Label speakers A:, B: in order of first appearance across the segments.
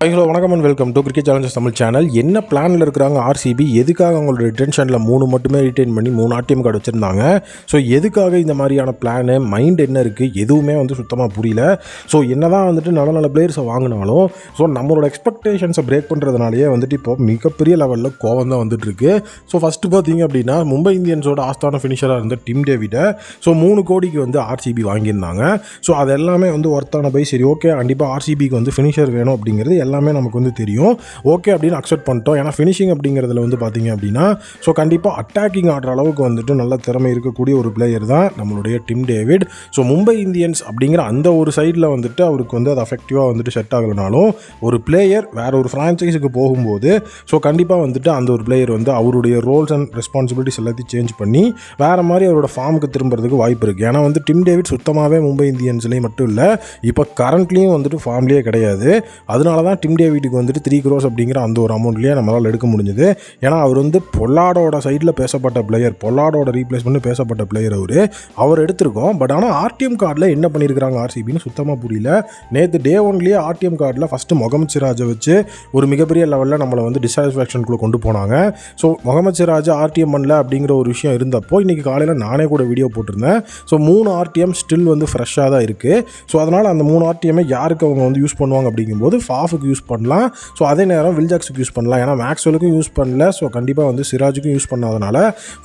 A: Hello வணக்கம் and welcome to cricket challenges Tamil channel என்ன பிளானில் இருக்கிறாங்க ஆர்சிபி எதுக்காக அவங்களோட ரிட்டென்ஷனில் மூணு மட்டுமே ரிட்டைன் பண்ணி மூணு ஆர்டிஎம் கார்டு வச்சுருந்தாங்க? ஸோ எதுக்காக இந்த மாதிரியான பிளானு மைண்ட் என்ன இருக்குது எதுவுமே வந்து சுத்தமாக புரியல. ஸோ என்ன தான் வந்துட்டு நல்ல நல்ல பிளேயர்ஸை வாங்கினாலும் ஸோ நம்மளோட எக்ஸ்பெக்டேஷன்ஸை பிரேக் பண்ணுறதுனாலேயே வந்துட்டு இப்போ மிகப்பெரிய லெவலில் கோவம் தான் வந்துட்டு இருக்கு. ஸோ ஃபஸ்ட்டு பார்த்தீங்க அப்படின்னா மும்பை இந்தியன்ஸோட ஆஸ்தான ஃபினிஷராக இருந்த டிம் டேவிட்டை ஸோ மூணு கோடிக்கு வந்து ஆர்சிபி வாங்கியிருந்தாங்க. ஸோ அது எல்லாமே வந்து ஒர்த்தான போய் சரி ஓகே கண்டிப்பாக ஆர்சிபிக்கு வந்து ஃபினிஷர் வேணும் அப்படிங்கிறது எல்லாமே நமக்கு வந்து தெரியும். ஓகே அப்படின்னு அக்செப்ட் பண்ணிட்டோம். ஏன்னா ஃபினிஷிங் அப்படிங்கிறதுல வந்து பார்த்தீங்க அப்படின்னா ஸோ கண்டிப்பாக அட்டாக்கிங் ஆடுற அளவுக்கு வந்துட்டு நல்ல திறமை இருக்கக்கூடிய ஒரு பிளேயர் தான் நம்மளுடைய Tim David so Mumbai Indians அப்படிங்கிற அந்த ஒரு சைடில் வந்துட்டு அவருக்கு வந்து அது அஃபெக்டிவாக வந்துட்டு செட் ஆகலைனாலும் ஒரு பிளேயர் வேற ஒரு ஃப்ரான்ச்சைஸுக்கு போகும்போது ஸோ கண்டிப்பாக வந்துட்டு அந்த ஒரு பிளேயர் வந்து அவருடைய ரோல்ஸ் அண்ட் ரெஸ்பான்சிபிலிட்டிஸ் எல்லாத்தையும் சேஞ்ச் பண்ணி வேறு மாதிரி அவரோட ஃபார்முக்கு திரும்புறதுக்கு வாய்ப்பு இருக்குது ஏன்னா வந்து டிம் டேவிட் சுத்தமாகவே மும்பை இந்தியன்ஸ்லேயும் மட்டும் இல்லை இப்போ கரண்ட்லேயும் வந்துட்டு ஃபார்ம்லேயே கிடையாது. அதனால தான் டிம் டேவிட்டுக்கு வந்துட்டு த்ரீ க்ரோஸ் அப்படிங்கிற அந்த ஒரு அமௌண்ட்லேயே நம்மளால் எடுக்க முடிஞ்சது. ஏன்னா அவர் வந்து பொல்லாடோட சைடில் பேசப்பட்ட பிளேயர் பொல்லாடோட ரீப்ளேஸ் பண்ணி பேசப்பட்ட பிளேயர் அவர். அவர் எடுத்திருக்கோம். பட் ஆனால் ஆர்டிஎம் கார்டில் என்ன பண்ணியிருக்கிறாங்க ஆர்சிபின்னு சுத்தமாக புரியல. நேற்று டே ஒன்லேயே ஆர்டிஎம் கார்டில் ஃபஸ்ட்டு முகமது சிராஜை வச்சு ஒரு மிகப்பெரிய லெவலில் நம்மளை வந்து டிசாட்டிஸ்ஃபேக்ஷனுக்குள்ளே கொண்டு போனாங்க. ஸோ முகமது சிராஜ் ஆர்டிஎம் பண்ணல அப்படிங்கிற ஒரு விஷயம் இருந்தப்போ இன்றைக்கி காலையில் நானே கூட வீடியோ போட்டிருந்தேன். ஸோ மூணு ஆர்டிஎம் ஸ்டில் வந்து ஃப்ரெஷ்ஷாக தான் இருக்குது ஸோ அதனால் அந்த மூணு ஆர்டிஎம்மை யாருக்கு அவங்க வந்து யூஸ் பண்ணுவாங்க அப்படிங்கும்போது ஃபாஃபுக்கு யூஸ் பண்ணலாம். ஸோ அதே நேரம் வில்ஜாக்ஸுக்கு யூஸ் பண்ணலாம். ஏன்னா மேக்ஸ்வெலுக்கும் யூஸ் பண்ணல. ஸோ கண்டிப்பாக வந்து சிராஜுக்கும் யூஸ் பண்ணாதனால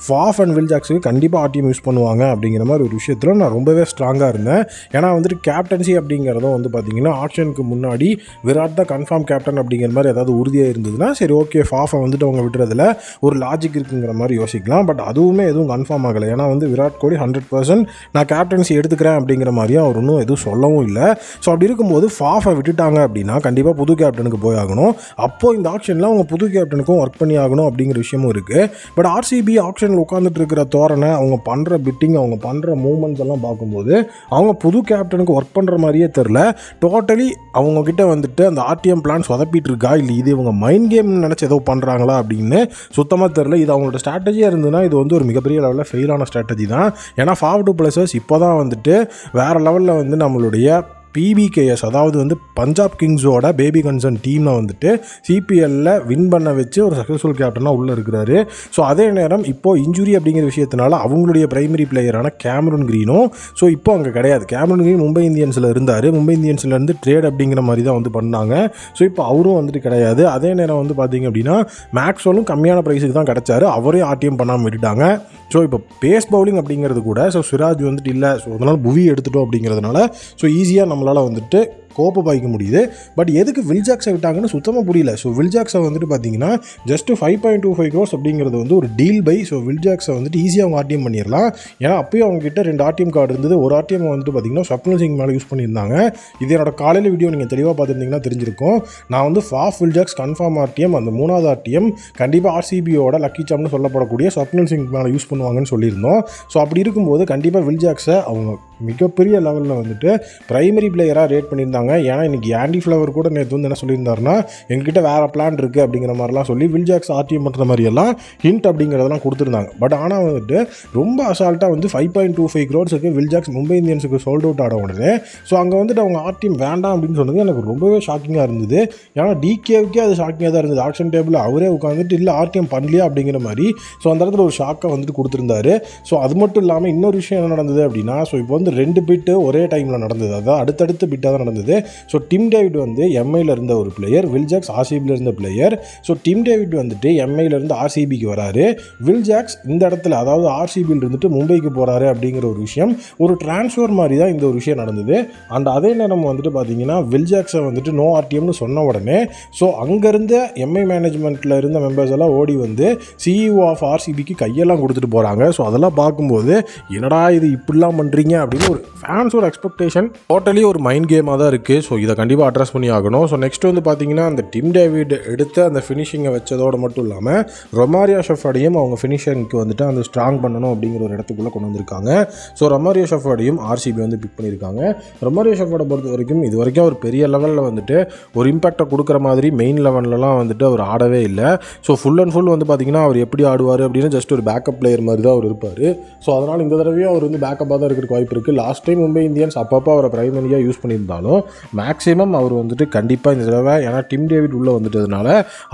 A: ஃபாஃப் அண்ட் வில்ஜாக்ஸுக்கு கண்டிப்பாக ஆர்டிஎம் யூஸ் பண்ணுவாங்க அப்படிங்கிற மாதிரி ஒரு விஷயத்தில் நான் ரொம்பவே ஸ்ட்ராங்காக இருந்தேன். ஏன்னா வந்துட்டு கேப்டன்சி அப்படிங்கிறதும் வந்து பார்த்தீங்கன்னா ஆப்ஷனுக்கு முன்னாடி விராட் தான் கன்ஃபார்ம் கேப்டன் அப்படிங்கிற மாதிரி ஏதாவது உறுதியாக இருந்ததுன்னா சரி ஓகே ஃபாஃபை வந்துட்டு அவங்க விடுறதுல ஒரு லாஜிக் இருக்குங்கிற மாதிரி யோசிக்கலாம். பட் அதுவுமே எதுவும் கன்ஃபார்ம் ஆகலை. ஏன்னா வந்து விராட் கோலி ஹண்ட்ரட் பர்சன்ட் நான் கேப்டன்சி எடுத்துக்கிறேன் அப்படிங்கிற மாதிரியும் அவர் ஒன்றும் எதுவும் சொல்லவும் இல்லை. ஸோ அப்படி இருக்கும்போது ஃபாஃபை விட்டுட்டாங்க அப்படின்னா கண்டிப்பாக புது புது கேப்டனுக்கு போய் ஆகணும். அப்போது இந்த ஆப்ஷனில் அவங்க புது கேப்டனுக்கும் ஒர்க் பண்ணி ஆகணும் அப்படிங்கிற விஷயமும் இருக்குது பட் ஆர்சிபி ஆப்ஷனில் உட்காந்துட்டு இருக்கிற தோரணை அவங்க பண்ணுற பிட்டிங் அவங்க பண்ணுற மூமெண்ட்ஸ் எல்லாம் பார்க்கும்போது அவங்க புது கேப்டனுக்கு ஒர்க் பண்ணுற மாதிரியே தெரில டோட்டலி அவங்கக்கிட்ட வந்துட்டு அந்த ஆர்டிஎம் பிளான் சொதப்பிட்டு இருக்கா? இல்லை இது இவங்க மைண்ட் கேம் நினச்சி ஏதோ பண்ணுறாங்களா அப்படின்னு சுத்தமாக தெரில இது அவங்களோட ஸ்ட்ராட்டஜியாக இருந்ததுன்னா இது வந்து ஒரு மிகப்பெரிய லெவலில் ஃபெயிலான ஸ்ட்ராட்டஜி தான். ஏன்னா ஃபாவ் டூ ப்ளஸஸ் இப்போ தான் வந்துட்டு வேறு லெவலில் வந்து நம்மளுடைய பிபிகேஎஸ் அதாவது வந்து பஞ்சாப் கிங்ஸோட பேபி கன்சர்ன் டீமில் வந்துட்டு சிபிஎல்ல வின் பண்ண வச்சு ஒரு சக்ஸஸ்ஃபுல் கேப்டனாக உள்ளே இருக்கிறாரு. ஸோ அதே நேரம் இப்போது இன்ஜுரி அப்படிங்கிற விஷயத்தினால அவங்களுடைய பிரைமரி பிளேயரான கேமரூன் க்ரீனும் ஸோ இப்போ அங்கே கிடையாது. கேமரூன் க்ரீன் மும்பை இந்தியன்ஸில் இருந்தார். மும்பை இந்தியன்ஸில் இருந்து ட்ரேட் அப்படிங்கிற மாதிரி தான் வந்து பண்ணாங்க. ஸோ இப்போ அவரும் வந்துட்டு கிடையாது. அதே நேரம் வந்து பார்த்தீங்க அப்படின்னா மேக்ஸ்வலும் கம்மியான ப்ரைஸுக்கு தான் கிடச்சாரு. அவரே ஆர்டிஎம் பண்ணாமல் விட்டுட்டாங்க. ஸோ இப்போ பேஸ் பவுலிங் அப்படிங்கிறது கூட ஸோ சிராஜ் வந்துட்டு இல்லை. ஸோ அதனால் புவி எடுத்துட்டோம் அப்படிங்கிறதுனால ஸோ ஈஸியாக நம்ம நம்மளால் வந்துட்டு கோப்பை பாய்க்க முடியுது. பட் எதுக்கு வில்ஜாக்ஸை விட்டாங்கன்னு சுத்தமாக புரியல. ஸோ வில்ஜாக்ஸை வந்துட்டு பார்த்தீங்கன்னா just five point two five crores அப்படிங்கிறது வந்து ஒரு டீல் பை ஸோ வில்ஜாக்ஸை வந்துட்டு ஈஸியாக அவங்க ஆர்டிஎம் பண்ணிடலாம் ஏன்னா அப்பயும் அவங்க கிட்ட ரெண்டு ஆர்டிஎம் கார்டு இருந்தது. ஒரு ஆர்டிஎம் வந்துட்டு பார்த்தீங்கன்னா ஸ்வப்னல் சிங் மேலே யூஸ் பண்ணியிருந்தாங்க. இது என்னோட காலையில் வீடியோ நீங்கள் தெளிவாக பார்த்துருந்தீங்கன்னா தெரிஞ்சிருக்கும். நான் வந்து ஃபாஃப் வில்ஜாக்ஸ் கன்ஃபார்ம் ஆர்டிஎம் அந்த மூணாவது ஆர்டிஎம் கண்டிப்பாக ஆர்சிபியோட லக்கி சாம்னு சொல்லப்படக்கூடிய ஸ்வப்னல் சிங் மேலே யூஸ் பண்ணுவாங்கன்னு சொல்லியிருந்தோம். ஸோ அப்படி இருக்கும்போது கண்டிப்பாக வில்ஜாக்ஸை அவங்க மிகப்பெரிய லெவலில் வந்துட்டு ப்ரைமரி பிளேயராக ரேட் பண்ணியிருந்தாங்க. ஏன்னா இன்றைக்கி ஆண்டி ஃப்ளவர் கூட நேற்று வந்து என்ன சொல்லியிருந்தாருன்னா எங்ககிட்ட வேறு பிளான் இருக்குது அப்படிங்கிற மாதிரிலாம் சொல்லி வில்ஜாக்ஸ் ஆர்டிஎம் பண்ணுற மாதிரியெல்லாம் ஹிண்ட் அப்படிங்கிறதெல்லாம் கொடுத்துருந்தாங்க. பட் ஆனால் வந்துட்டு ரொம்ப அசால்ட்டாக வந்து ஃபைவ் பாயிண்ட் டூ ஃபைவ் க்ரோட்ஸுக்கு வில்ஜாக்ஸ் மும்பை இந்தியன்ஸுக்கு சோல்ட் அவுட் ஆட உடனே ஸோ அங்கே வந்துட்டு அவங்க ஆர்டிஎம் வேண்டாம் அப்படின்னு சொன்னது எனக்கு ரொம்பவே ஷாக்கிங்காக இருந்தது. ஏன்னா டிகேவுக்கே அது ஷாக்கிங்காக தான் இருந்தது. ஆக்ஷன் டேபிள் அவரே உட்காந்துட்டு இல்லை ஆர்டிஎம் பண்ணலையா? அப்படிங்கிற மாதிரி ஸோ அந்த இடத்துல ஒரு ஷாக்கை வந்துட்டு கொடுத்துருந்தாரு. ஸோ அது மட்டும் இல்லாமல் இன்னொரு விஷயம் என்ன நடந்தது அப்படின்னா ஸோ இப்போ வந்து ரெண்டு பிட்டு ஒரே டைமில் நடந்தது. அதான் அடுத்தடுத்து பிட்டாக தான் நடந்தது. ஸோ டிம் டேவிட் வந்து எம்ஐயில் இருந்த ஒரு பிளேயர் வில்ஜாக்ஸ் ஆர்சிபியில் இருந்த பிளேயர் ஸோ டிம் டேவிட் வந்துட்டு எம்ஐயில் இருந்து ஆர்சிபிக்கு வராரு. வில்ஜாக்ஸ் இந்த இடத்துல அதாவது ஆர்சிபியில் இருந்துட்டு மும்பைக்கு போகிறாரு அப்படிங்கிற ஒரு விஷயம் ஒரு டிரான்ஸ்ஃபர் மாதிரி தான் இந்த ஒரு விஷயம் நடந்தது. அண்ட் அதே நேரம் வந்துட்டு பார்த்தீங்கன்னா வில்ஜாக்ஸை வந்துட்டு நோ ஆர்டிஎம்னு சொன்ன உடனே ஸோ அங்கேருந்த எம்ஐ மேனேஜ்மெண்ட்டில் இருந்த மெம்பர்ஸ் எல்லாம் ஓடி வந்து சிஇஓ ஆஃப் ஆர்சிபிக்கு கையெல்லாம் கொடுத்துட்டு போகிறாங்க ஸோ அதெல்லாம் பார்க்கும்போது என்னடா இது இப்படிலாம் பண்ணுறீங்க அப்படின்னு ஒரு ஃபேன்ஸோட எக்ஸ்பெக்டேஷன் டோட்டலி ஒரு மைண்ட் கேமாக தான் இருக்குது ஸோ இதை கண்டிப்பாக அட்ரஸ் பண்ணி ஆகணும். ஸோ நெக்ஸ்ட் வந்து பார்த்தீங்கன்னா அந்த டிம் டேவிட் எடுத்த அந்த ஃபினிஷிங்கை வச்சதோடு மட்டும் இல்லாமல் ரொமாரியா ஷெஃபாடையும் அவங்க ஃபினிஷிங்க்கு வந்துட்டு அந்த ஸ்ட்ராங் பண்ணணும் அப்படிங்கிற ஒரு இடத்துக்குள்ளே கொண்டு வந்திருக்காங்க. ஸோ ரொமாரியா ஷெஃபாடையும் ஆர்சிபி வந்து பிக் பண்ணியிருக்காங்க. ரொமாரியா ஷெஃபாடை பொறுத்த வரைக்கும் இது வரைக்கும் அவர் பெரிய லெவலில் வந்துட்டு ஒரு இம்பாக்டை கொடுக்குற மாதிரி மெயின் லெவன்லலாம் வந்துட்டு அவர் ஆடவே இல்லை. ஸோ ஃபுல் அண்ட் ஃபுல் வந்து பார்த்தீங்கன்னா அவர் எப்படி ஆடுவார் அப்படின்னு ஜஸ்ட் ஒரு பேக்கப் பிளேயர் மாதிரி தான் அவர் இருப்பார். ஸோ அதனால் இந்த தடவையும் அவர் வந்து பேக்கப்பாக தான் இருக்கிறதுக்கு வாய்ப்பு இருக்குது லாஸ்ட் டைம் மும்பை இந்தியன்ஸ் அப்பப்போ அவரை பிரைமரியாக யூஸ் பண்ணியிருந்தாலும் மேக்ஸிமம் அவர் வந்துட்டு கண்டிப்பாக இந்த தடவை ஏன்னா டிம் டேவிட் உள்ளே வந்துட்டதுனால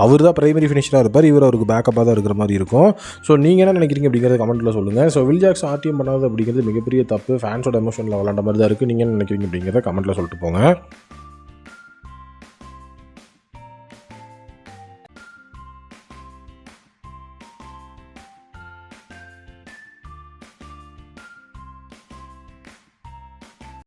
A: அவர் தான் பிரைமரி ஃபினிஷராக இருப்பார் இவர் அவருக்கு பேக்கப்பாக தான் இருக்கிற மாதிரி இருக்கும். ஸோ நீங்கள் என்ன நினைக்கிறீங்க அப்படிங்கிறத கமெண்ட்டில் சொல்லுங்கள் ஸோ வில் ஜாக்ஸ் ஆர்டிஎம் பண்ணாது அப்படிங்கிறது மிகப்பெரிய தப்பு. ஃபேன்ஸோட எமோஷனில் விளாண்ட மாதிரி தான் இருக்குது நீங்கள் என்ன நினைக்கிறீங்க அப்படிங்கிறத கமெண்ட்டில் சொல்லிட்டு போங்க.